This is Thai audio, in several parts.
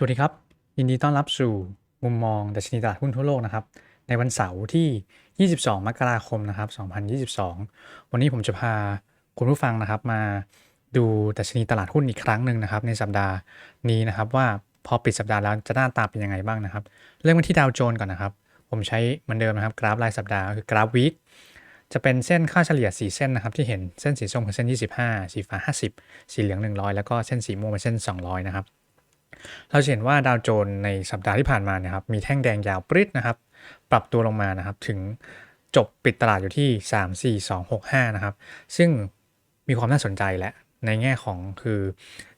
สวัสดีครับ ยินดีต้อนรับสู่มุมมองดัชนีตลาดหุ้นทั่วโลกนะครับ ในวันเสาร์ที่ 22 มกราคมนะครับ 2022 วันนี้ผมจะพาคุณผู้ฟังนะครับมาดูดัชนีตลาดหุ้นอีกครั้งหนึ่งนะครับ ในสัปดาห์นี้นะครับว่าพอปิดสัปดาห์แล้วจะหน้าตาเป็นยังไงบ้างนะครับ เริ่มกันที่ดาวโจนส์ก่อนนะครับ ผมใช้เหมือนเดิมนะครับกราฟรายสัปดาห์คือกราฟวีคจะเป็นเส้นค่าเฉลี่ย 4 เส้นนะครับที่เห็นเส้นสีส้มคือเส้น 25 สีฟ้า 50 สีเหลือง 100 แล้วก็เส้นสีม่วงเป็นเส้น 200 นะครับ เราเห็นว่าดาวโจนส์ในสัปดาห์ที่ผ่านมาเนี่ยครับมีแท่งแดงยาวปริ๊ดนะครับ ปรับตัวลงมานะครับถึงจบปิดตลาดอยู่ที่ 3 4 2 6 5 นะครับ ซึ่งมีความน่าสนใจและในแง่ของคือ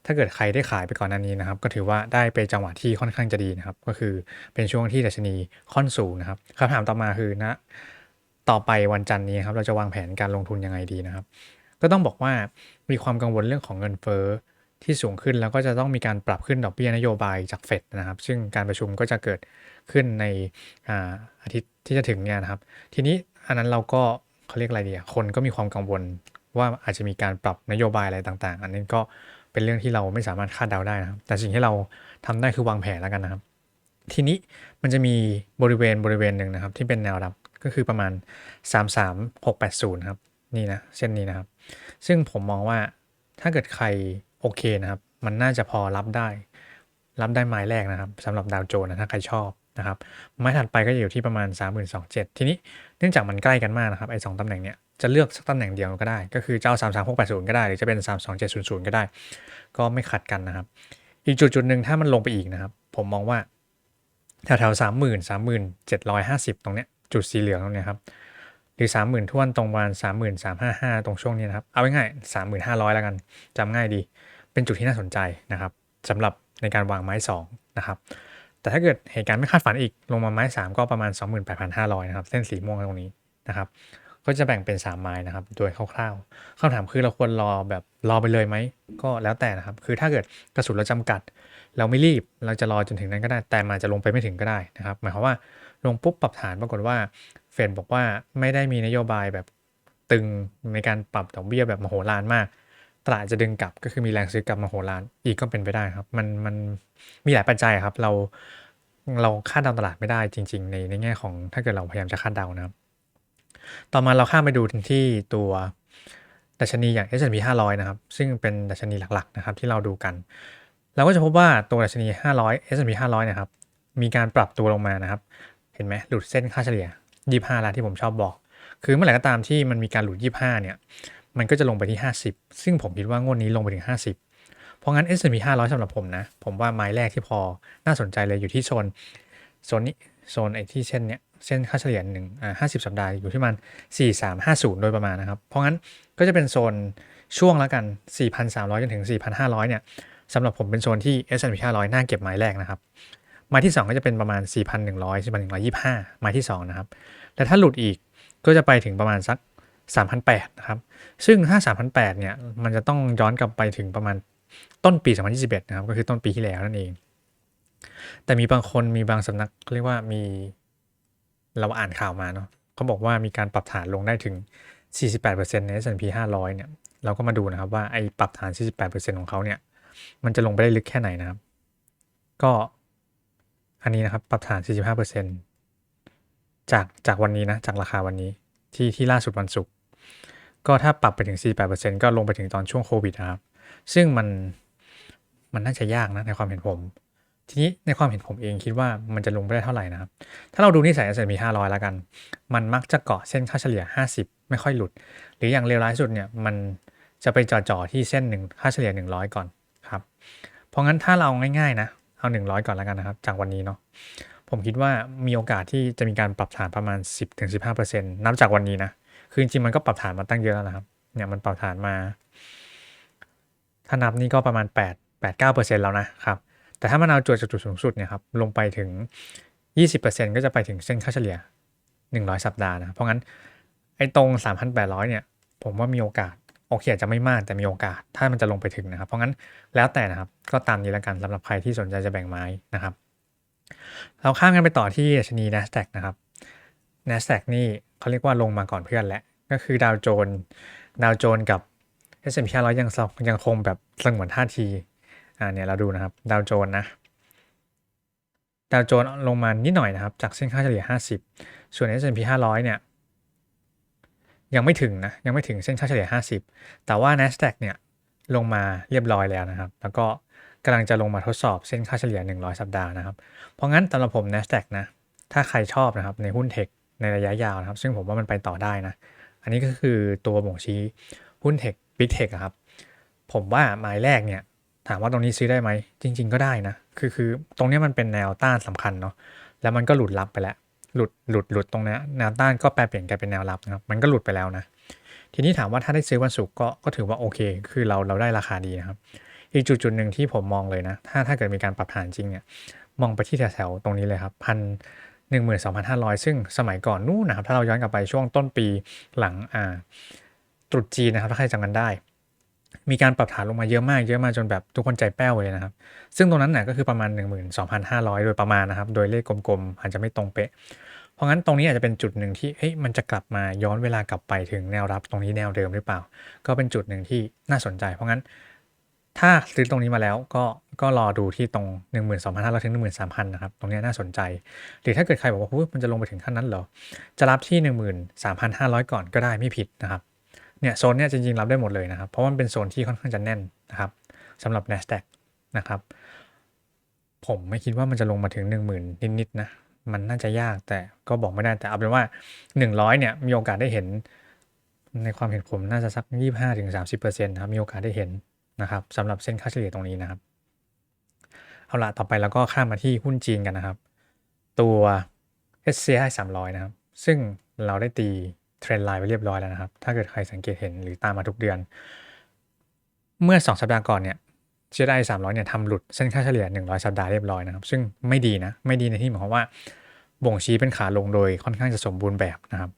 ถ้าเกิดใครได้ขายไปก่อนหน้านี้นะครับ ก็ถือว่าได้ไปจังหวะที่ค่อนข้างจะดีนะครับ ก็คือเป็นช่วงที่ดัชนีค่อนสูงนะครับคำถามต่อมาคือนะต่อไปวันจันทร์นี้ครับเราจะวางแผนการลงทุนยังไงดีนะครับ ก็ต้องบอกว่ามีความกังวลเรื่องของเงินเฟ้อ ที่สูงขึ้นแล้วก็จะต้องมีการปรับขึ้นดอกเบี้ยนโยบายจากเฟดนะครับ ซึ่งการประชุมก็จะเกิดขึ้นในอาอาทิตย์ที่จะถึงเนี่ยนะครับ ทีนี้อันนั้นเราก็เขาเรียกอะไรดีอะคนก็มีความกังวลว่าอาจจะมีการปรับนโยบายอะไรต่าง ๆ อันนี้ก็เป็นเรื่องที่เราไม่สามารถคาดเดาได้นะครับ แต่สิ่งที่เราทำได้คือวางแผนแล้วกันนะครับ ทีนี้มันจะมีบริเวณบริเวณหนึ่งนะครับ ที่เป็นแนวรับก็คือประมาณ 33680 ครับ นี่นะเส้นนี้นะครับ ซึ่งผมมองว่าถ้าเกิดใคร โอเคนะครับ มันน่าจะพอรับได้ รับได้ไม้แรกนะครับสำหรับดาวโจนส์นะถ้าใครชอบนะครับ ไม้ถัดไปก็จะอยู่ที่ประมาณ 3 2 0 0 0ทีนี้เนื่องจากมันใกล้กันมากนะครับไอ้สองตำแหน่งเนี้ยจะเลือกสักตำแหน่งเดียวก็ได้ ก็คือเจะเอา3 3 6 8 0 ก็ได้ หรือจะเป็น 3 2 7 0 0 ก็ได้ ก็ไม่ขัดกันนะครับ อีกจุดจุดหนึ่งถ้ามันลงไปอีกนะครับ ผมมองว่าแถวแถวสามหมื่นสามหมื่นเจ็ดร้อยห้าสิบตรงเนี้ยจุดสีเหลืองตรงเนี้ยครับหรือสามหมื่นทวนตรงประมาณสามหมื่นสามห้าห้าตรงช่วงนี้นะครับ เอาง่ายสามหมื่นห้าร้อยแล้วกันจำง่ายดี เป็นจุดที่น่าสนใจนะครับสำหรับในการวางไม้สองนะครับแต่ถ้าเกิดเหตุการณ์ไม่คาดฝันอีกลงมาไม้สามก็ประมาณ 28,500นะครับเส้นสีม่วงตรงนี้นะครับก็จะแบ่งเป็น 3 ไม้นะครับโดยคร่าวๆคำถามคือเราควรรอแบบรอไปเลยไหมก็แล้วแต่นะครับคือถ้าเกิดกระสุนเราจำกัด เราไม่รีบเราจะรอจนถึงนั้นก็ได้ แต่มันจะลงไปไม่ถึงก็ได้นะครับหมายความว่าลงปุ๊บปรับฐานปรากฏว่าเฟดบอกว่าไม่ได้มีนโยบายแบบตึงในการปรับดอกเบี้ยแบบมโหฬารมาก ตลาดจะดึงกลับก็คือมีแรงซื้อกลับมาโหฬารอีกก็เป็นไปได้ครับ มันมันมีหลายปัจจัยครับ เราเราคาดเดาตลาดไม่ได้จริง ๆ ในในแง่ของถ้าเกิดเราพยายามจะคาดเดานะครับ ต่อมาเราข้ามไปดูที่ตัวดัชนีอย่าง S&P 500 นะครับ ซึ่งเป็นดัชนีหลักๆนะครับที่เราดูกัน เราก็จะพบว่าตัวดัชนี 500 S&P 500 นะครับ มีการปรับตัวลงมานะครับ เห็นไหมหลุดเส้นค่าเฉลี่ย 25 แล้วที่ผมชอบบอก คือเมื่อไหร่ก็ตามที่มันมีการหลุด 25 เนี่ย มันก็จะลงไปที่ 50 ซึ่งผมคิดว่างวดนี้ลงไปถึง 50 เพราะงั้น S&P 500สำหรับผมนะ ผมว่าไม้แรกที่พอน่าสนใจเลยอยู่ที่โซนโซนนี้โซนไอ้ที่เช่นเนี้ยเส้นค่าเฉลี่ยหนึ่งอ่าห้าสิบสัปดาห์อยู่ที่มันสี่สามห้าศูนย์โดยประมาณนะครับ เพราะงั้นก็จะเป็นโซนช่วงแล้วกันสี่พันสามร้อยจนถึงสี่พันห้าร้อยเนี่ยสำหรับผมเป็นโซนที่ S&P 500 น่าเก็บไม้แรกนะครับ ไม้ที่ 2 ก็จะเป็นประมาณ 4,100 4,125 ไม้ที่ 2 นะครับ แต่ถ้าหลุดอีกก็จะไปถึงประมาณสัก 3,800นะครับ ซึ่งถ้า3,800เนี่ย มันจะต้องย้อนกลับไปถึงประมาณต้นปี 2021 นะครับ ก็คือต้นปีที่แล้วนั่นเอง แต่มีบางคนมีบางสำนักเขาเรียกว่ามีเราอ่านข่าวมาเนาะเขาบอกว่ามีการปรับฐานลงได้ถึง 48%ใน S&P 500 เนี่ย เราก็มาดูนะครับว่าไอ้ปรับฐาน 48%ของเขาเนี่ย มันจะลงไปได้ลึกแค่ไหนนะครับ ก็อันนี้นะครับปรับฐาน 45%จากจากวันนี้นะจากราคาวันนี้ที่ที่ล่าสุดวันศุกร์ ก็ถ้าปรับไปถึง 48%ก็ลงไปถึงตอนช่วงโควิดนะครับ ซึ่งมันมันน่าจะยากนะในความเห็นผม ทีนี้ในความเห็นผมเองคิดว่ามันจะลงไปได้เท่าไหร่นะครับ ถ้าเราดูนิสัย S&P 500 แล้วกัน มันมักจะเกาะเส้นค่าเฉลี่ย 50 ไม่ค่อยหลุด หรืออย่างเลวร้ายสุดเนี่ยมันจะไปจ่อๆที่เส้นหนึ่งค่าเฉลี่ย 100 ก่อนครับ เพราะงั้นถ้าเราง่ายๆนะเอา 100 ก่อนแล้วกันนะครับ จากวันนี้เนาะผมคิดว่ามีโอกาสที่จะมีการปรับฐานประมาณ 10-15%นับจากวันนี้นะ คือจริงมันก็ปรับฐานมาตั้งเยอะแล้วนะครับ เนี่ยมันปรับฐานมา ถ้านับนี่ก็ประมาณ 8 8-9%แล้วนะครับ แต่ถ้ามันเอาจุดจากจุดสูงสุดเนี่ยครับลงไปถึง 20%ก็จะไปถึงเส้นค่าเฉลี่ย 100 สัปดาห์นะเพราะงั้นไอ้ตรง 3,800 เนี่ย ผมว่ามีโอกาสโอเคอาจจะไม่มากแต่มีโอกาสถ้ามันจะลงไปถึงนะครับ เพราะงั้นแล้วแต่นะครับก็ตามนี้แล้วกันสำหรับใครที่สนใจจะแบ่งไม้นะครับ เราข้ามกันไปต่อที่ชนี NASDAQ นะครับ NASDAQ นี่ เขาเรียกว่าลงมาก่อนเพื่อนแหละ ก็คือดาวโจนดาวโจนกับ S&P 500ยังยังคงแบบสงวนท่าที อ่าเนี่ยเราดูนะครับ ดาวโจนนะ ดาวโจนส์ลงมานิดหน่อยนะครับ จากเส้นค่าเฉลี่ย 50 ส่วน S&P 500 เนี่ย ยังไม่ถึงนะ ยังไม่ถึงเส้นค่าเฉลี่ย 50 แต่ว่า NASDAQ เนี่ยลงมาเรียบร้อยแล้วนะครับ แล้วก็กำลังจะลงมาทดสอบเส้นค่าเฉลี่ย 100 สัปดาห์นะครับ เพราะงั้นสำหรับผม NASDAQ นะ ถ้าใครชอบนะครับในหุ้นเทค ในระยะยาวนะครับ ซึ่งผมว่ามันไปต่อได้นะ อันนี้ก็คือตัวบ่งชี้หุ้นเทคบิ๊กเทคครับ ผมว่าไม้แรกเนี่ย ถามว่าตรงนี้ซื้อได้ไหม จริง ๆ ก็ได้นะ คือคือตรงนี้มันเป็นแนวต้านสำคัญเนาะ แล้วมันก็หลุดรับไปแล้ว หลุดหลุดหลุดตรงเนี้ยแนวต้านก็แปลเปลี่ยนกลายเป็นแนวรับนะครับ มันก็หลุดไปแล้วนะ ทีนี้ถามว่าถ้าได้ซื้อวันศุกร์ก็ก็ถือว่าโอเค คือเราเราได้ราคาดีนะครับ อีกจุดจุดหนึ่งที่ผมมองเลยนะ ถ้าถ้าเกิดมีการปรับฐานจริงเนี่ย มองไปที่แถวๆตรงนี้เลยครับพัน หนึ่งหมื่นสองพันห้าร้อยซึ่งสมัยก่อนนู่นนะครับ ถ้าเราย้อนกลับไปช่วงต้นปีหลังอ่าตรุษจีนนะครับ ถ้าใครจำกันได้ มีการปรับฐานลงมาเยอะมากเยอะมากจนแบบทุกคนใจแป้วเลยนะครับ ซึ่งตรงนั้นน่ะก็คือประมาณ 12,500 โดยประมาณนะครับ โดยเลขกลมๆอาจจะไม่ตรงเป๊ะ เพราะงั้นตรงนี้อาจจะเป็นจุดหนึ่งที่เฮ้ยมันจะกลับมาย้อนเวลากลับไปถึงแนวรับตรงนี้แนวเดิมหรือเปล่า ก็เป็นจุดหนึ่งที่น่าสนใจ เพราะงั้นถ้าซื้อตรงนี้มาแล้วก็ ก็รอดูที่ตรง 12,500ถึง13,000นะครับตรงนี้น่าสนใจ หรือถ้าเกิดใครบอกว่ามันจะลงไปถึงขั้นนั้นเหรอ จะรับที่ 13,500 ก่อนก็ได้ไม่ผิดนะครับเนี่ยโซนเนี่ยจริงๆรับได้หมดเลยนะครับ เพราะมันเป็นโซนที่ค่อนข้างจะแน่นนะครับสำหรับ NASDAQ นะครับผมไม่คิดว่ามันจะลงมาถึง 10,000 นิดๆนะมันน่าจะยากแต่ก็บอกไม่ได้แต่เอาเป็นว่า 100เนี่ยมีโอกาสได้เห็นในความเห็นผมน่าจะสัก 25-30%นะครับมีโอกาสได้เห็นนะครับสำหรับเส้นค่าเฉลี่ยตรงนี้นะครับ เอาละต่อไปแล้วก็ข้ามมาที่หุ้นจีนกันนะครับ ตัว SCI 300 นะครับ ซึ่งเราได้ตีเทรนไลน์ไปเรียบร้อยแล้วนะครับ ถ้าเกิดใครสังเกตเห็นหรือตามมาทุกเดือน เมื่อ 2 สัปดาห์ก่อนเนี่ย CSI 300 เนี่ยทำหลุดเส้นค่าเฉลี่ย 100 สัปดาห์เรียบร้อยนะครับ ซึ่งไม่ดีนะ ไม่ดีในที่หมายความว่า บ่งชี้เป็นขาลงโดยค่อนข้างจะสมบูรณ์แบบนะครับ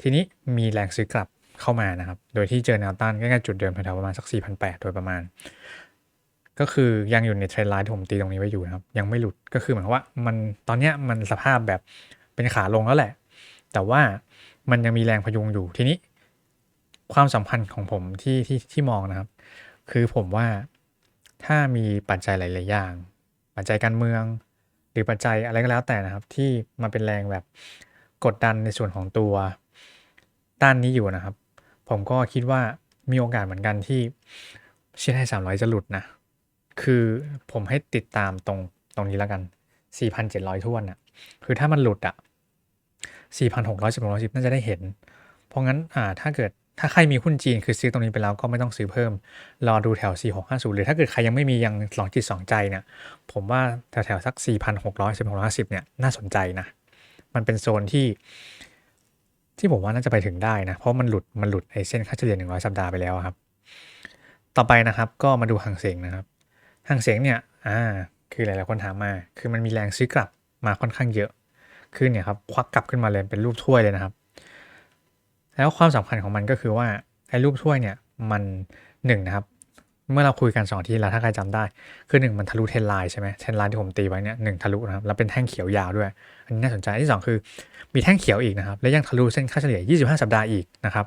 ทีนี้มีแรงซื้อกลับเข้ามานะครับ โดยที่เจอแนวต้านใกล้ๆจุดเดิมแถวๆประมาณสัก 4,800 โดยประมาณ ก็คือยังอยู่ในเทรนไลน์ที่ผมตีตรงนี้ไว้อยู่นะครับ ยังไม่หลุดก็คือเหมายความว่ามันตอนเนี้ยมันสภาพแบบเป็นขาลงแล้วแหละ แต่ว่ามันยังมีแรงพยุงอยู่ทีนี้ ความสัมพันธ์ของผมที่ที่ที่มองนะครับ คือผมว่าถ้ามีปัจจัยหลาย ๆ อย่าง ปัจจัยการเมือง หรือปัจจัยอะไรก็แล้วแต่นะครับ ที่มาเป็นแรงแบบกดดันในส่วนของตัวด้านนี้อยู่นะครับ ผมก็คิดว่ามีโอกาสเหมือนกันที่เชียร์ให้300จะหลุดนะ คือผมให้ติดตามตรงตรงนี้แล้วกัน 4,700ท้วนอะ คือถ้ามันหลุดอะ 4,610 610น่าจะได้เห็น เพราะงั้นอ่าถ้าเกิดถ้าใครมีหุ้นจีนคือซื้อตรงนี้ไปแล้วก็ไม่ต้องซื้อเพิ่ม รอดูแถว 4650 หรือถ้าเกิดใครยังไม่มียังสองจิตสองใจเนี่ย ผมว่าแถวแถวสัก 4,610 650 เนี่ยน่าสนใจนะ มันเป็นโซนที่ที่ผมว่าน่าจะไปถึงได้นะ เพราะมันหลุดมันหลุดไอเส้นค่าเฉลี่ย 100 สัปดาห์ไปแล้วครับ ต่อไปนะครับก็มาดูหางเสงนะครับ หางเสียงเนี่ยอ่าคือหลาย ๆ คนถามมา คือมันมีแรงซื้อกลับมาค่อนข้างเยอะ คือเนี่ยครับควักกลับขึ้นมาเลยเป็นรูปถ้วยเลยนะครับ แล้วความสำคัญของมันก็คือว่าไอ้รูปถ้วยเนี่ยมันหนึ่งนะครับเมื่อเราคุยกันสองทีแล้วถ้าใครจำได้ คือหนึ่งมันทะลุเทนไลน์ใช่ไหมเทนไลน์ที่ผมตีไว้เนี่ยหนึ่งทะลุนะครับแล้วเป็นแท่งเขียวยาวด้วย อันนี้น่าสนใจอันที่สองคือมีแท่งเขียวอีกนะครับและยังทะลุเส้นค่าเฉลี่ย 25 สัปดาห์อีกนะครับ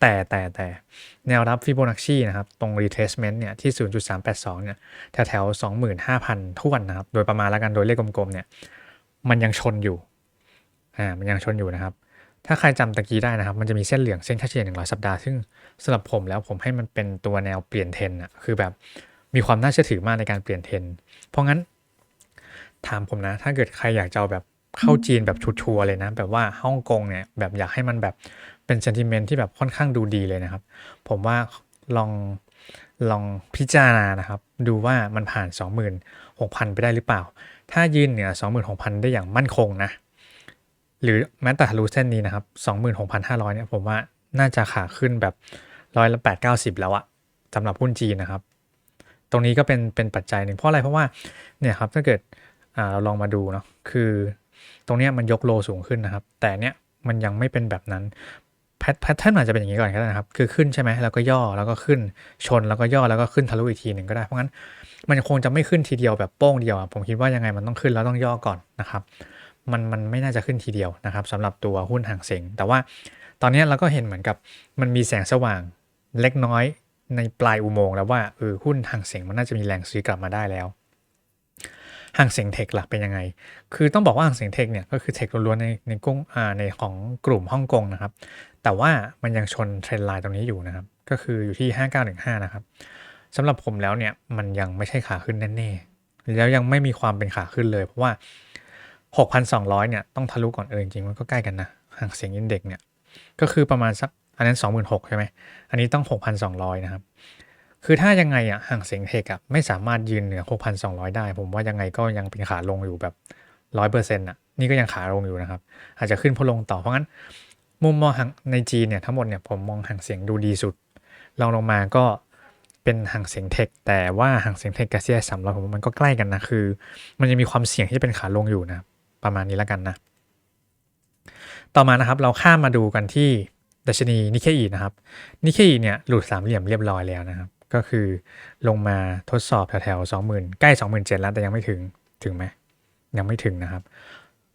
แต่แต่แต่แนวรับฟิโบนัชชีนะครับ ตรง retracement เนี่ยที่ 0.382 เนี่ยแถวแถว25,000ท้วนนะครับ โดยประมาณแล้วกันโดยเลขกลมๆเนี่ยมันยังชนอยู่อ่ามันยังชนอยู่นะครับ ถ้าใครจำตะกี้ได้นะครับ มันจะมีเส้นเหลืองเส้นค่าเฉลี่ย100 สัปดาห์ ซึ่งสำหรับผมแล้วผมให้มันเป็นตัวแนวเปลี่ยนเทรนด์อะคือแบบมีความน่าเชื่อถือมากในการเปลี่ยนเทรนด์เพราะงั้น ถามผมนะ ถ้าเกิดใครอยากจะเอาแบบเข้าจีนแบบชัวร์ๆเลยนะ แบบว่าฮ่องกงเนี่ยแบบอยากให้มันแบบ เป็นเซนติเมนต์ที่แบบค่อนข้างดูดีเลยนะครับ ผมว่าลองลองพิจารณานะครับ ดูว่ามันผ่าน 26,000 ไปได้หรือเปล่า ถ้ายืนเหนือ 26,000 ได้อย่างมั่นคงนะ หรือแม้แต่ทะลุเส้นนี้นะครับ 26,500 เนี่ยผมว่าน่าจะขาขึ้นแบบร้อยละแปดเก้าสิบแล้วอะสำหรับหุ้นจีนนะครับ ตรงนี้ก็เป็นเป็นปัจจัยหนึ่งเพราะอะไรเพราะว่าเนี่ยครับถ้าเกิดเราลองมาดูเนาะคือตรงเนี้ยมันยกโลสูงขึ้นนะครับ แต่เนี้ยมันยังไม่เป็นแบบนั้น แพทเทิร์นอาจจะเป็นอย่างนี้ก่อนก็ได้นะครับ คือขึ้นใช่ไหมแล้วก็ย่อแล้วก็ขึ้นชนแล้วก็ย่อแล้วก็ขึ้นทะลุอีกทีหนึ่งก็ได้ เพราะงั้นมันคงจะไม่ขึ้นทีเดียวแบบโป้งเดียวผมคิดว่ายังไงมันต้องขึ้นแล้วต้องย่อก่อนนะครับ มันมันไม่น่าจะขึ้นทีเดียวนะครับสำหรับตัวหุ้นห่างเสงแต่ว่าตอนนี้เราก็เห็นเหมือนกับมันมีแสงสว่างเล็กน้อยในปลายอุโมงค์แล้วว่าเออหุ้นห่างเสงมันน่าจะมีแรงซื้อกลับมาได้แล้วห่างเสียงเทคหล่ะเป็นยังไง คือต้องบอกว่าห่างเสียงเทคเนี่ยก็คือเทคล้วนๆในในกลุ่มอ่าในของกลุ่มฮ่องกงนะครับ แต่ว่ามันยังชนเทรนไลน์ตรงนี้อยู่นะครับ ก็คืออยู่ที่ 5915 นะครับสำหรับผมแล้วเนี่ยมันยังไม่ใช่ขาขึ้นแน่ๆ แล้วยังไม่มีความเป็นขาขึ้นเลย เพราะว่า 6,200 เนี่ยต้องทะลุก่อนเออจริงมันก็ใกล้กันนะห่างเสียงอินเด็กเนี่ยก็คือประมาณสักอันนั้น 26,000 ใช่ไหม อันนี้ต้อง 6,200 นะครับ คือถ้ายังไงอะห่างเสียงเทคอะไม่สามารถยืนเหนือ 6,200 ได้ ผมว่ายังไงก็ยังเป็นขาลงอยู่แบบ 100%อะนี่ก็ยังขาลงอยู่นะครับ อาจจะขึ้นพอลงต่อเพราะงั้น มุมมองหางในจีนเนี่ยทั้งหมดเนี่ยผมมองห่างเสียงดูดีสุดลองลงมาก็เป็นห่างเสียงเทค แต่ว่าห่างเสียงเทคกับเซียสามร้อยผมว่ามันก็ใกล้กันนะคือ มันยังมีความเสี่ยงที่จะเป็นขาลงอยู่นะ ประมาณนี้แล้วกันนะ ต่อมานะครับเราข้ามมาดูกันที่ดัชนีนิเคอีนะครับนิเคอีเนี่ยหลุดสามเหลี่ยมเรียบร้อยแล้วนะครับ ก็คือลงมาทดสอบแถวๆสองหมื่นใกล้สองหมื่นเจ็ดแล้วแต่ยังไม่ถึงถึงไหมยังไม่ถึงนะครับ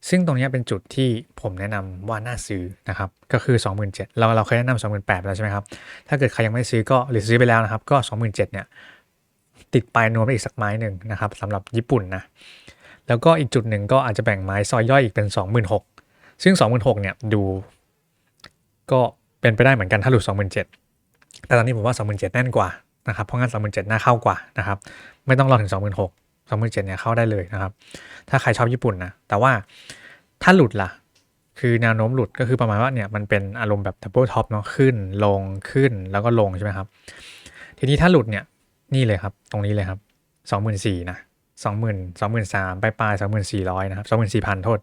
ซึ่งตรงนี้เป็นจุดที่ผมแนะนำว่าน่าซื้อนะครับ ก็คือ 27,000เราเราเคยแนะนำ28,000แล้วใช่ไหมครับ ถ้าเกิดใครยังไม่ซื้อก็หรือซื้อไปแล้วนะครับ ก็ 27,000เนี่ยติดปลายนวมไปอีกสักไม้หนึ่งนะครับสำหรับญี่ปุ่นนะ แล้วก็อีกจุดหนึ่งก็อาจจะแบ่งไม้ซอยย่อยอีกเป็น 26,000ซึ่ง 26,000เนี่ยดู ก็เป็นไปได้เหมือนกันถ้าหลุด 27,000แต่ตอนนี้ผมว่า 27,000แน่นกว่านะครับเพราะงั้น 27,000น่าเข้ากว่านะครับไม่ต้องรอถึง 26,000 27,000เนี่ยเข้าได้เลยนะครับ ถ้าใครชอบญี่ปุ่นนะ แต่ว่าถ้าหลุดล่ะ คือแนวโน้มหลุดก็คือประมาณว่าเนี่ยมันเป็นอารมณ์แบบดับเบิลท็อปเนาะขึ้นลงขึ้นแล้วก็ลงใช่ไหมครับ ทีนี้ถ้าหลุดเนี่ยนี่เลยครับตรงนี้เลยครับสองหมื่นสี่นะสองหมื่นสองหมื่นสามปลายปลายสองหมื่นสี่ร้อยนะครับสองหมื่นสี่พันโทษ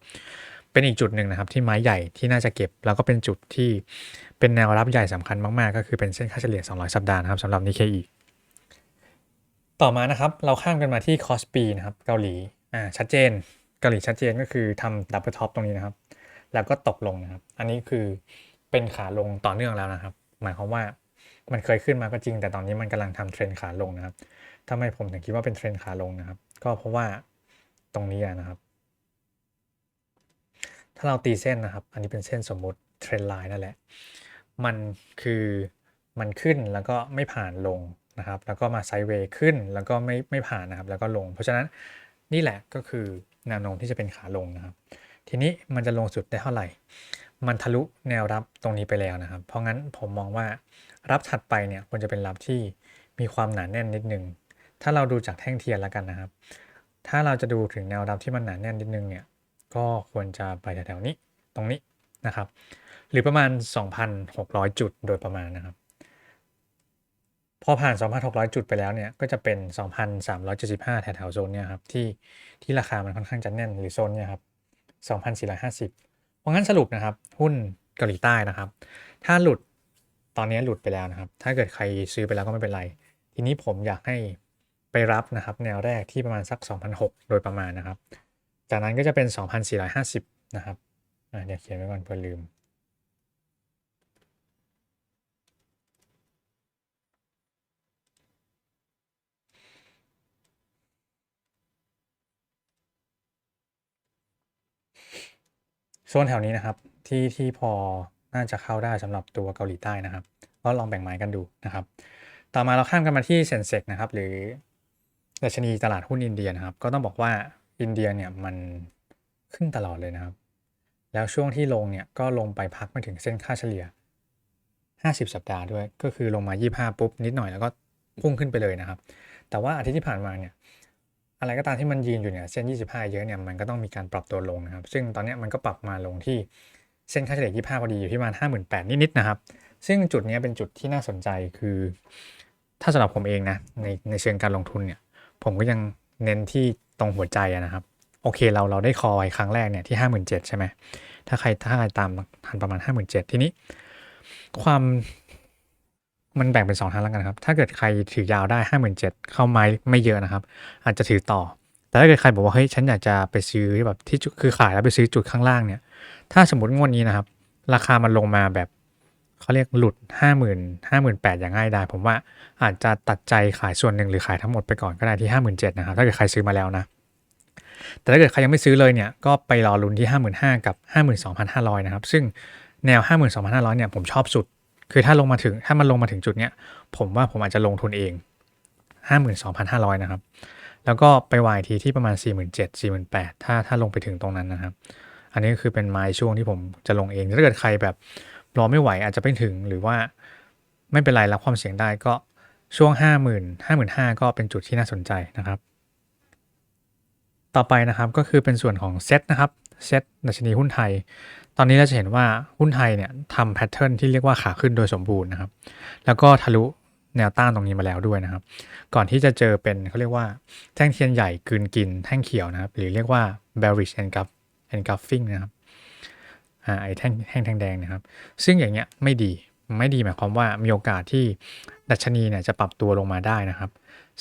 เป็นอีกจุดหนึ่งนะครับ ที่ไม้ใหญ่ที่น่าจะเก็บ แล้วก็เป็นจุดที่เป็นแนวรับใหญ่สำคัญมาก ๆ ก็คือเป็นเส้นค่าเฉลี่ย 200 สัปดาห์นะครับสำหรับนิเคอี ต่อมานะครับเราข้ามกันมาที่คอสปีนะครับเกาหลีอ่าชัดเจนเกาหลีชัดเจนก็คือทำดับเบิลท็อปตรงนี้นะครับ แล้วก็ตกลงนะครับ อันนี้คือเป็นขาลงต่อเนื่องแล้วนะครับ หมายความว่ามันเคยขึ้นมาก็จริง แต่ตอนนี้มันกำลังทำเทรนขาลงนะครับทำไมผมถึงคิดว่าเป็นเทรนขาลงนะครับ ก็เพราะว่าตรงนี้นะครับ ถ้าเราตีเส้นนะครับ อันนี้เป็นเส้นสมมุติเทรนไลน์นั่นแหละ มันคือมันขึ้นแล้วก็ไม่ผ่านลง นะครับ แล้วก็มาไซด์เวย์ขึ้นแล้วก็ไม่ไม่ผ่านนะครับ แล้วก็ลง เพราะฉะนั้นนี่แหละก็คือแนวโน้มที่จะเป็นขาลงนะครับ ทีนี้มันจะลงสุดได้เท่าไหร่ มันทะลุแนวรับตรงนี้ไปแล้วนะครับ เพราะงั้นผมมองว่ารับถัดไปเนี่ยควรจะเป็นรับที่มีความหนาแน่นนิดนึง ถ้าเราดูจากแท่งเทียนแล้วกันนะครับ ถ้าเราจะดูถึงแนวรับที่มันหนาแน่นนิดนึงเนี่ย ก็ควรจะไปแถวๆนี้ตรงนี้นะครับ หรือประมาณ 2,600 จุดโดยประมาณนะครับ พอผ่าน 2,600 จุดไปแล้วเนี่ย ก็จะเป็น 2,375 แถวๆโซนเนี่ยครับ ที่ที่ราคามันค่อนข้างจะแน่นหรือโซนเนี่ยครับ 2,450 เพราะงั้นสรุปนะครับ หุ้นเกาหลีใต้นะครับ ถ้าหลุดตอนนี้หลุดไปแล้วนะครับ ถ้าเกิดใครซื้อไปแล้วก็ไม่เป็นไร ทีนี้ผมอยากให้ไปรับนะครับ แนวแรกที่ประมาณสัก 2,006โดยประมาณนะครับ จากนั้นก็จะเป็น 2,450 นะครับเดี๋ยวเขียนไว้ก่อนเพื่อลืม โซนแถวนี้นะครับที่ที่พอน่าจะเข้าได้สำหรับตัวเกาหลีใต้นะครับ ก็ลองแบ่งไม้กันดูนะครับ ต่อมาเราข้ามกันมาที่เซนเซกนะครับ หรือดัชนีตลาดหุ้นอินเดียนะครับ ก็ต้องบอกว่าอินเดียเนี่ยมันขึ้นตลอดเลยนะครับ แล้วช่วงที่ลงเนี่ยก็ลงไปพักมาถึงเส้นค่าเฉลี่ย 50 สัปดาห์ด้วย ก็คือลงมา 25 ปุ๊บนิดหน่อยแล้วก็พุ่งขึ้นไปเลยนะครับ แต่ว่าอาทิตย์ที่ผ่านมาเนี่ย อะไรก็ตามที่มันยืนอยู่เนี่ยเส้น 25 เยอะเนี่ยมันก็ต้องมีการปรับตัวลงนะครับ ซึ่งตอนนี้มันก็ปรับมาลงที่เส้นค่าเฉลี่ย25พอดีอยู่ที่ประมาณ58,000นิดๆนะครับ ซึ่งจุดนี้เป็นจุดที่น่าสนใจคือ ถ้าสำหรับผมเองนะในในเชิงการลงทุนเนี่ย ผมก็ยังเน้นที่ตรงหัวใจนะครับ โอเคเราเราได้คอไว้ครั้งแรกเนี่ยที่ 57,000ใช่ไหมถ้าใครถ้าใครตามทันประมาณ 57,000ทีนี้ ความ มันแบ่งเป็น 2 ทางแล้วกันครับ ถ้าเกิดใครถือยาวได้ 57,000เข้าไม้ไม่เยอะนะครับ อาจจะถือต่อ แต่ถ้าเกิดใครบอกว่าเฮ้ยฉันอยากจะไปซื้อแบบที่คือขายแล้วไปซื้อจุดข้างล่างเนี่ย ถ้าสมมติงวดนี้นะครับ ราคามันลงมาแบบเขาเรียกหลุด 50,000 58,000อย่างง่ายได้ ผมว่าอาจจะตัดใจขายส่วนหนึ่งหรือขายทั้งหมดไปก่อนก็ได้ที่ 57,000นะครับถ้าเกิดใครซื้อมาแล้วนะแต่ถ้าเกิดใครยังไม่ซื้อเลยเนี่ยก็ไปรอลุ้นที่ 55,000กับ 52,500นะครับซึ่งแนว 52,500เนี่ยผมชอบสุด คือถ้าลงมาถึงถ้ามันลงมาถึงจุดเนี้ย ผมว่าผมอาจจะลงทุนเอง 52,500 นะครับ แล้วก็ไปวายทีที่ประมาณ 4 7 0 0 0 4 8ถ้าถ้าลงไปถึงตรงนั้นนะครับ อันนี้ก็คือเป็นไม้ช่วงที่ผมจะลงเองถ้าเกิดใครแบบรอไม่ไหวอาจจะไม่ถึงหรือว่าไม่เป็นไรรับความเสี่ยงได้ก็ช่วง 5 0 0 0 0 5 5 0 0 0ก็เป็นจุดที่น่าสนใจนะครับ ต่อไปนะครับก็คือเป็นส่วนของเซตนะครับเซตดัชนีหุ้นไทย ตอนนี้เราจะเห็นว่าหุ้นไทยเนี่ยทำแพทเทิร์นที่เรียกว่าขาขึ้นโดยสมบูรณ์นะครับ แล้วก็ทะลุแนวต้านตรงนี้มาแล้วด้วยนะครับ ก่อนที่จะเจอเป็นเขาเรียกว่าแท่งเทียนใหญ่กืนกินแท่งเขียวนะครับ หรือเรียกว่า bearish engulf engulfing นะครับอ่าไอ้แท่งแท่งแดงนะครับ ซึ่งอย่างเงี้ยไม่ดีไม่ดีหมายความว่ามีโอกาสที่ดัชนีเนี่ยจะปรับตัวลงมาได้นะครับ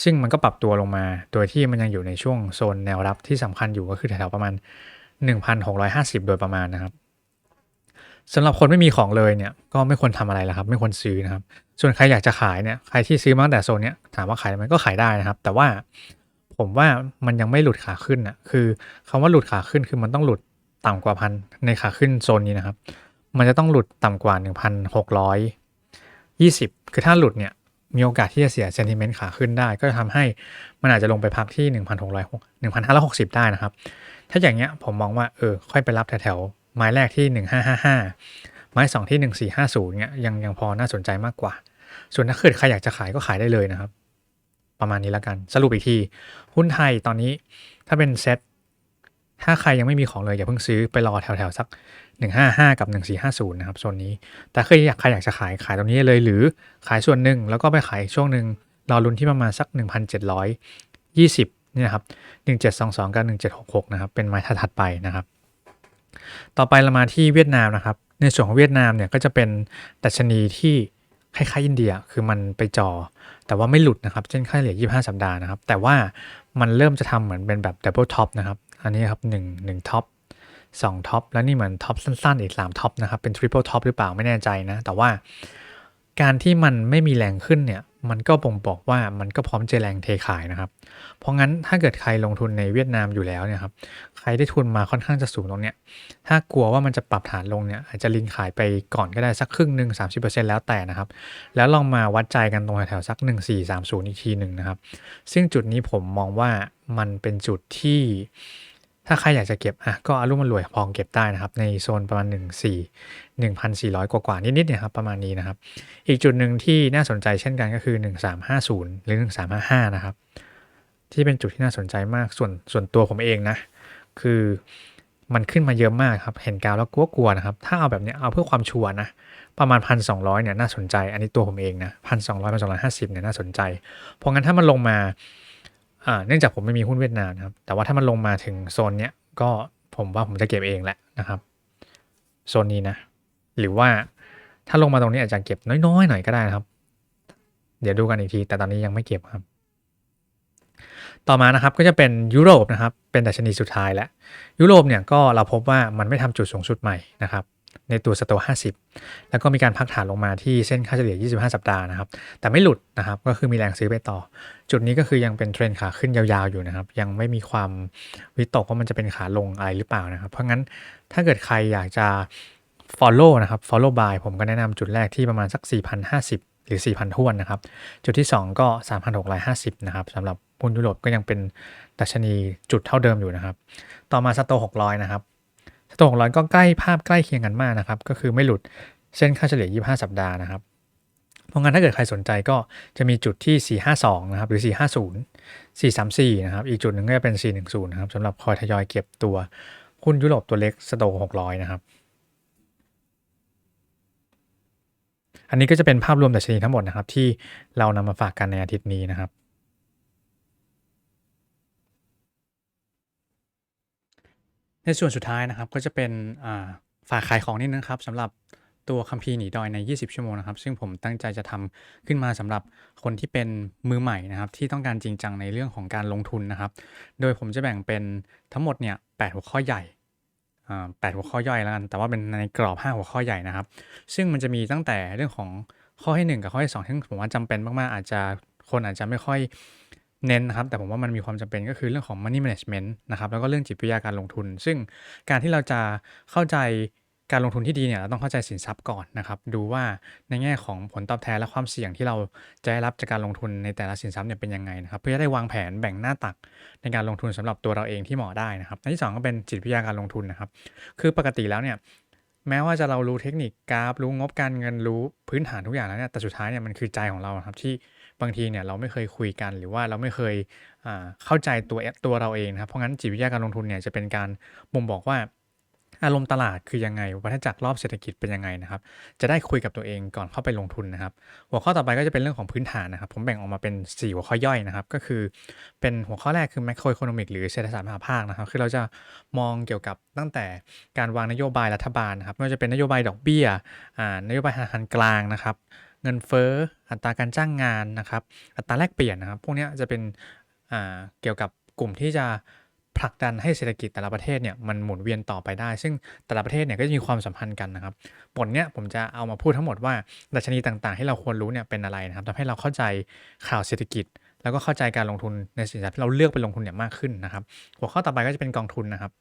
ซึ่งมันก็ปรับตัวลงมา โดยที่มันยังอยู่ในช่วงโซนแนวรับที่สำคัญอยู่ก็คือแถวๆประมาณ 1,650 โดยประมาณนะครับ สำหรับคนไม่มีของเลยเนี่ยก็ไม่ควรทำอะไรแล้วครับ ไม่ควรซื้อนะครับ ส่วนใครอยากจะขายเนี่ยใครที่ซื้อมาตั้งแต่โซนเนี้ยถามว่าขายไหมก็ขายได้นะครับ แต่ว่าผมว่ามันยังไม่หลุดขาขึ้นอะคือคำว่าหลุดขาขึ้นคือมันต้องหลุดต่ำกว่าพันในขาขึ้นโซนนี้นะครับ มันจะต้องหลุดต่ำกว่า 1,620 คือถ้าหลุดเนี่ยมีโอกาสที่จะเสียเซนติเมนต์ขาขึ้นได้ ก็จะทำให้มันอาจจะลงไปพักที่ 1,600 1,560 ได้นะครับ ถ้าอย่างเงี้ยผมมองว่าเออค่อยไปรับแถว ไม้แรกที่ 1555 ไม้2ที่ 1450เงี้ยยังยังพอน่าสนใจมากกว่า ส่วนถ้าเกิดใครอยากจะขายก็ขายได้เลยนะครับ ประมาณนี้แล้วกัน สรุปอีกที หุ้นไทยตอนนี้ถ้าเป็นเซ็ตถ้าใครยังไม่มีของเลยอย่าเพิ่งซื้อไปรอแถวๆสัก 155 กับ 1450 นะครับโซนนี้ แต่เคยอยากใครอยากจะขายขายตรงนี้เลย หรือขายส่วนหนึ่งแล้วก็ไปขายช่วงหนึ่งรอลุ้นที่ประมาณสัก 1,720นี่นะครับ 1722 กับ 1766 นะครับ เป็นไม้ถัดไปนะครับ ต่อไปเรามาที่เวียดนามนะครับ ในส่วนของเวียดนามเนี่ยก็จะเป็นดัชนีที่คล้ายๆอินเดีย คือมันไปจอ แต่ว่าไม่หลุดนะครับ เช่นค่าเฉลี่ย 25 สัปดาห์นะครับ แต่ว่ามันเริ่มจะทำเหมือนเป็นแบบดับเบิลท็อปนะครับ อันนี้ครับ1 1ท็อป2ท็อปแล้วนี่เหมือนท็อปสั้นๆ อีก 3 ท็อปนะครับ เป็นทริปเปิลท็อปหรือเปล่าไม่แน่ใจนะ แต่ว่าการที่มันไม่มีแรงขึ้นเนี่ย มันก็บ่งบอกว่ามันก็พร้อมจะแรงเทขายนะครับ เพราะงั้นถ้าเกิดใครลงทุนในเวียดนามอยู่แล้วเนี่ยครับ ใครได้ทุนมาค่อนข้างจะสูงตรงเนี้ย ถ้ากลัวว่ามันจะปรับฐานลงเนี่ยอาจจะลิงขายไปก่อนก็ได้สักครึ่งหนึ่ง30%แล้วแต่นะครับ แล้วลองมาวัดใจกันตรงแถวสัก 1430 อีกทีหนึ่งนะครับ ซึ่งจุดนี้ผมมองว่ามันเป็นจุดที่ ถ้าใครอยากจะเก็บอะก็อารมมันรวยพองเก็บได้นะครับ ในโซนประมาณ 1 4 1,400 กว่าๆนิดๆเนี่ยครับประมาณนี้นะครับ อีกจุดหนึ่งที่น่าสนใจเช่นกันก็คือ 1350 หรือ 1355 นะครับ ที่เป็นจุดที่น่าสนใจมากส่วนส่วนตัวผมเองนะ คือมันขึ้นมาเยอะมากครับ เห็นกาวแล้วกลัวๆนะครับ ถ้าเอาแบบนี้เอาเพื่อความชัวร์นะ ประมาณพันสองเนี่ยน่าสนใจ อันนี้ตัวผมเองนะพันสองร้อยพันสองร้อยห้าสิบเนี่ยน่าสนใจ เพราะงั้นถ้ามันลงมา เนื่องจากผมไม่มีหุ้นเวียดนามนะครับ แต่ว่าถ้ามันลงมาถึงโซนเนี้ยก็ผมว่าผมจะเก็บเองแหละนะครับ โซนนี้นะ หรือว่าถ้าลงมาตรงนี้อาจจะเก็บน้อยๆหน่อยก็ได้นะครับ เดี๋ยวดูกันอีกที แต่ตอนนี้ยังไม่เก็บครับ ต่อมานะครับก็จะเป็นยุโรปนะครับ เป็นดัชนีสุดท้ายแล้วยุโรปเนี่ยก็เราพบว่ามันไม่ทำจุดสูงสุดใหม่นะครับในตัวสโต50 แล้วก็มีการพักฐานลงมาที่เส้นค่าเฉลี่ย 25 สัปดาห์นะครับ แต่ไม่หลุดนะครับ ก็คือมีแรงซื้อไปต่อ จุดนี้ก็คือยังเป็นเทรนขาขึ้นยาวๆอยู่นะครับ ยังไม่มีความวิตกว่ามันจะเป็นขาลงอะไรหรือเปล่านะครับ เพราะงั้นถ้าเกิดใครอยากจะ follow นะครับ follow by ผมก็แนะนำจุดแรกที่ประมาณสัก 4,050 หรือ 4,000ท้วนนะครับ จุดที่ 2 ก็ 3,650 นะครับสำหรับหุ้นยุโรปก็ยังเป็นดัชนีจุดเท่าเดิมอยู่นะครับ ต่อมาสโต600 นะครับสโต600 ก็ใกล้ภาพใกล้เคียงกันมากนะครับ ก็คือไม่หลุดเส้นค่าเฉลี่ย 25 สัปดาห์นะครับ เพราะงั้นถ้าเกิดใครสนใจก็จะมีจุดที่ 452 นะครับ หรือ 450 434 นะครับ อีกจุดหนึ่งก็จะเป็น 410 นะครับสำหรับคอยทยอยเก็บตัวหุ้นยุโรปตัวเล็กสโต600 นะครับ อันนี้ก็จะเป็นภาพรวมดัชนีทั้งหมดนะครับ ที่เรานำมาฝากกันในอาทิตย์นี้นะครับในส่วนสุดท้ายนะครับก็จะเป็นฝากขายของนิดนึงครับสำหรับ ตัวคัมภีร์หนีดอยใน 20 ชั่วโมงนะครับ ซึ่งผมตั้งใจจะทำขึ้นมาสำหรับคนที่เป็นมือใหม่นะครับ ที่ต้องการจริงจังในเรื่องของการลงทุนนะครับ โดยผมจะแบ่งเป็นทั้งหมดเนี่ยแหัวข้อใหญ่แปดหัวข้อย่อยแล้วกัน แต่ว่าเป็นในกรอบ 5 หัวข้อใหญ่นะครับ ซึ่งมันจะมีตั้งแต่เรื่องของข้อที่ 1 กับข้อที่2ที่ผมว่าจำเป็นมากๆ อาจจะคนอาจจะไม่ค่อยเน้นนะครับ แต่ผมว่ามันมีความจำเป็นก็คือเรื่องของ money management นะครับ แล้วก็เรื่องจิตวิทยาการลงทุน ซึ่งการที่เราจะเข้าใจ การลงทุนที่ดีเนี่ยเราต้องเข้าใจสินทรัพย์ก่อนนะครับ ดูว่าในแง่ของผลตอบแทนและความเสี่ยงที่เราจะได้รับจากการลงทุนในแต่ละสินทรัพย์เนี่ยเป็นยังไงนะครับเพื่อจะได้วางแผนแบ่งหน้าตักในการลงทุนสำหรับตัวเราเองที่เหมาะได้นะครับอันที่สองก็เป็นจิตวิทยาการลงทุนนะครับ คือปกติแล้วเนี่ยแม้ว่าจะเรารู้เทคนิคกราฟรู้งบการเงินรู้พื้นฐานทุกอย่างแล้วเนี่ยแต่สุดท้ายเนี่ยมันคือใจของเราครับที่บางทีเนี่ยเราไม่เคยคุยกันหรือว่าเราไม่เคยเข้าใจตัวตัวเราเองนะครับเพราะงั้นจิตวิทยาการลงทุนเนี่ยจะเป็นการบ่งบอกว่า อารมณ์ตลาดคือยังไง วัฏจักรรอบเศรษฐกิจเป็นยังไงนะครับ จะได้คุยกับตัวเองก่อนเข้าไปลงทุนนะครับ หัวข้อต่อไปก็จะเป็นเรื่องของพื้นฐานนะครับ ผมแบ่งออกมาเป็น 4 หัวข้อย่อยนะครับ ก็คือเป็นหัวข้อแรกคือ macro economic หรือเศรษฐศาสตร์มหาภาคนะครับ คือเราจะมองเกี่ยวกับตั้งแต่การวางนโยบายรัฐบาลนะครับ ไม่ว่าจะเป็นนโยบายดอกเบี้ย นโยบายธนาคารกลางนะครับ เงินเฟ้อ อัตราการจ้างงานนะครับ อัตราแลกเปลี่ยนนะครับ พวกนี้จะเป็นเกี่ยวกับกลุ่มที่จะ ผลักดันให้เศรษฐกิจแต่ละประเทศเนี่ยมันหมุนเวียนต่อไปได้ ซึ่งแต่ละประเทศเนี่ยก็จะมีความสัมพันธ์กันนะครับบทเนี้ยผมจะเอามาพูดทั้งหมดว่าดัชนีต่างๆ ที่เราควรรู้เนี่ยเป็นอะไรนะครับทำให้เราเข้าใจข่าวเศรษฐกิจ แล้วก็เข้าใจการลงทุนในสินทรัพย์ที่เราเลือกไปลงทุนเนี่ยมากขึ้นนะครับ หัวข้อต่อไปก็จะเป็นกองทุนนะครับ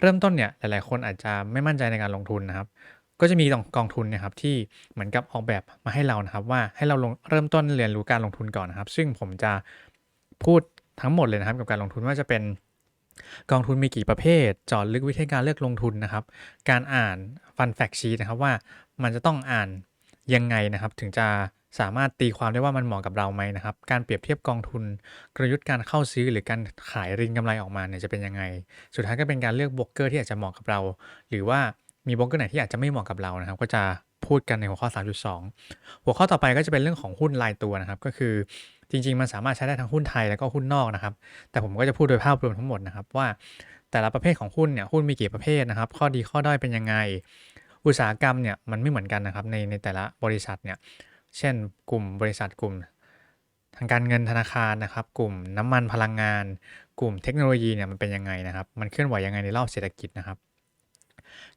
เริ่มต้นเนี่ยหลายๆ คนอาจจะไม่มั่นใจในการลงทุนนะครับก็จะมีกองทุนนะครับที่เหมือนกับออกแบบมาให้เรานะครับ ว่าให้เราลงเริ่มต้นเรียนรู้การลงทุนก่อนนะครับ ซึ่งผมจะพูดทั้งหมดเลยนะครับกับการลงทุนว่าจะเป็น กองทุนมีกี่ประเภทจอดลึกวิธีการเลือกลงทุนนะครับ การอ่านฟันแฟกชีนะครับว่ามันจะต้องอ่านยังไงนะครับ ถึงจะสามารถตีความได้ว่ามันเหมาะกับเราไหมนะครับ การเปรียบเทียบกองทุน กลยุทธ์การเข้าซื้อหรือการขายริงกำไรออกมาเนี่ยจะเป็นยังไง สุดท้ายก็เป็นการเลือกบล็อกเกอร์ที่อาจจะเหมาะกับเรา หรือว่ามีบล็อกเกอร์ไหนที่อาจจะไม่เหมาะกับเรานะครับ ก็จะ พูดกันในหัวข้อ 3.2 หัวข้อต่อไปก็จะเป็นเรื่องของหุ้นรายตัวนะครับ ก็คือจริง ๆ มันสามารถใช้ได้ทั้งหุ้นไทยแล้วก็หุ้นนอกนะครับ แต่ผมก็จะพูดโดยภาพรวมทั้งหมดนะครับ ว่าแต่ละประเภทของหุ้นเนี่ยหุ้นมีกี่ประเภทนะครับ ข้อดีข้อด้อยเป็นยังไง อุตสาหกรรมเนี่ยมันไม่เหมือนกันนะครับในในแต่ละบริษัทเนี่ยเช่น กลุ่มบริษัทกลุ่ม ทางการเงินธนาคารนะครับ กลุ่มน้ำมันพลังงาน กลุ่มเทคโนโลยีเนี่ยมันเป็นยังไงนะครับ มันเคลื่อนไหวยังไงในรอบเศรษฐกิจนะครับ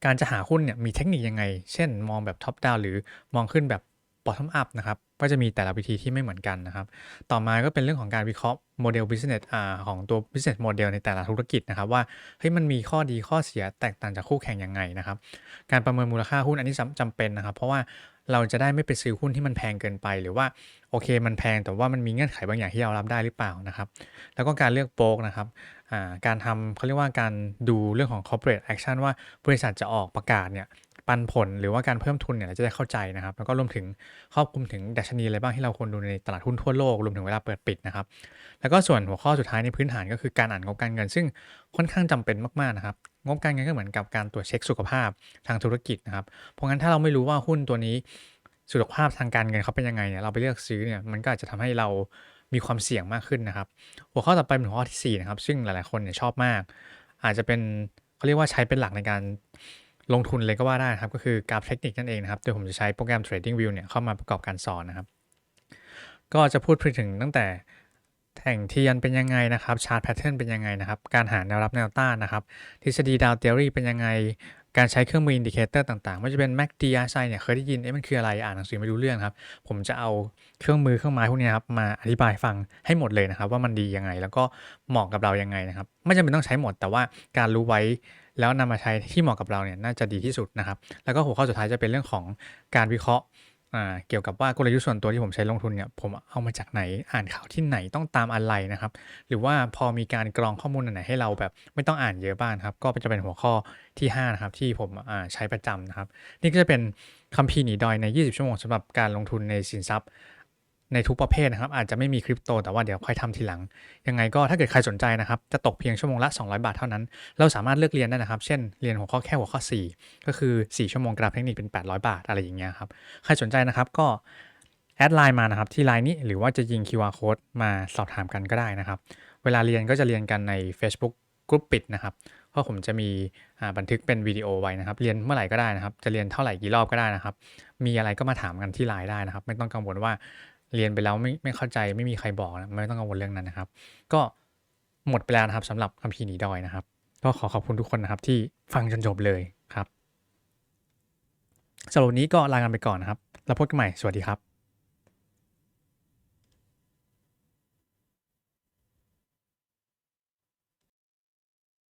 การจะหาหุ้นเนี่ยมีเทคนิคยังไง เช่นมองแบบท็อปดาวหรือมองขึ้นแบบบอททอมอัพนะครับ ก็จะมีแต่ละวิธีที่ไม่เหมือนกันนะครับ ต่อมาก็เป็นเรื่องของการวิเคราะห์โมเดล business อ่าของตัว business model ในแต่ละธุรกิจนะครับ ว่าเฮ้ยมันมีข้อดีข้อเสียแตกต่างจากคู่แข่งยังไงนะครับ การประเมินมูลค่าหุ้นอันนี้จำเป็นนะครับ เพราะว่า เราจะได้ไม่ไปซื้อหุ้นที่มันแพงเกินไป หรือว่าโอเคมันแพงแต่ว่ามันมีเงื่อนไขบางอย่างที่เรารับได้หรือเปล่านะครับ แล้วก็การเลือกโป๊กนะครับการทำเขาเรียกว่าการดูเรื่องของ corporate action ว่าบริษัทจะออกประกาศเนี่ยปันผลหรือว่าการเพิ่มทุนเนี่ยเราจะได้เข้าใจนะครับ แล้วก็รวมถึงครอบคลุมถึงดัชนีอะไรบ้างที่เราควรดูในตลาดหุ้นทั่วโลกรวมถึงเวลาเปิดปิดนะครับ แล้วก็ส่วนหัวข้อสุดท้ายในพื้นฐานก็คือการอ่านงบการเงิน ซึ่งค่อนข้างจำเป็นมากๆนะครับ งบการเงินก็เหมือนกับการตรวจเช็คสุขภาพทางธุรกิจนะครับ เพราะงั้นถ้าเราไม่รู้ว่าหุ้นตัวนี้สุขภาพทางการเงินเขาเป็นยังไงเนี่ยเราไปเลือกซื้อเนี่ยมันก็อาจจะทำให้เรามีความเสี่ยงมากขึ้นนะครับ หัวข้อต่อไปเป็นหัวข้อที่4นะครับซึ่งหลายๆคนเนี่ยชอบมาก อาจจะเป็นเขาเรียกว่าใช้เป็นหลักในการลงทุนเลยก็ว่าได้ครับก็คือกราฟเทคนิคนั่นเองนะครับโดยผมจะใช้โปรแกรม Trading View เนี่ยเข้ามาประกอบการสอนนะครับ ก็จะพูดถึงตั้งแต่ แท่งเทียนเป็นยังไงนะครับชาร์ตแพทเทิร์นเป็นยังไงนะครับ การหาแนวรับแนวต้านนะครับ ทฤษฎีดาวเทอรี่เป็นยังไง การใช้เครื่องมืออินดิเคเตอร์ต่างๆไม่ว่าจะเป็น MACD RSI เนี่ยเคยได้ยินเอ๊ะมันคืออะไรอ่านหนังสือไม่รู้เรื่องครับ ผมจะเอาเครื่องมือเครื่องไม้พวกนี้ครับมาอธิบายฟังให้หมดเลยนะครับ ว่ามันดียังไงแล้วก็เหมาะกับเรายังไงนะครับ ไม่จำเป็นต้องใช้หมดแต่ว่าการรู้ไว้แล้วนำมาใช้ที่เหมาะกับเราเนี่ยน่าจะดีที่สุดนะครับ แล้วก็หัวข้อสุดท้ายจะเป็นเรื่องของการวิเคราะห์ เกี่ยวกับว่ากลยุทธ์ส่วนตัวที่ผมใช้ลงทุนเนี่ยผมเอามาจากไหนอ่านข่าวที่ไหนต้องตามอะไรนะครับ หรือว่าพอมีการกรองข้อมูลไหนให้เราแบบไม่ต้องอ่านเยอะบ้างครับ ก็จะเป็นหัวข้อที่5นะครับที่ผมใช้ประจำนะครับ นี่ก็จะเป็นคัมภีร์หนีดอยใน 20 ชั่วโมงสำหรับการลงทุนในสินทรัพย์ ในทุกประเภทนะครับ อาจจะไม่มีคริปโตแต่ว่าเดี๋ยวค่อยทำทีหลัง ยังไงก็ถ้าเกิดใครสนใจนะครับ จะตกเพียงชั่วโมงละ 200 บาทเท่านั้น เราสามารถเลือกเรียนได้นะครับ เช่นเรียนหัวข้อแค่หัวข้อ 4 ก็คือ 4 ชั่วโมงกราฟเทคนิคเป็น 800 บาทอะไรอย่างเงี้ยครับใครสนใจนะครับก็แอดไลน์มานะครับที่ไลน์นี้หรือว่าจะยิง QR code มาสอบถามกันก็ได้นะครับ เวลาเรียนก็จะเรียนกันใน Facebook กลุ่มปิดนะครับเพราะผมจะมีบันทึกเป็นวิดีโอไว้นะครับ เรียนเมื่อไหร่ก็ได้นะครับ จะเรียนเท่าไหร่กี่รอบก็ได้นะครับ มีอะไรก็มาถามกันที่ไลน์ได้นะครับ ไม่ต้องกังวลว่า เรียนไปแล้วไม่ไม่เข้าใจไม่มีใครบอกนะไม่ต้องกังวลเรื่องนั้นนะครับ ก็หมดไปแล้วนะครับสำหรับคัมภีร์หนีดอยนะครับ ก็ขอขอบคุณทุกคนนะครับ ที่ฟังจนจบเลยครับสำหรับวันนี้ก็ลากันไปก่อนนะครับ แล้วพบกันใหม่สวัสดีครับ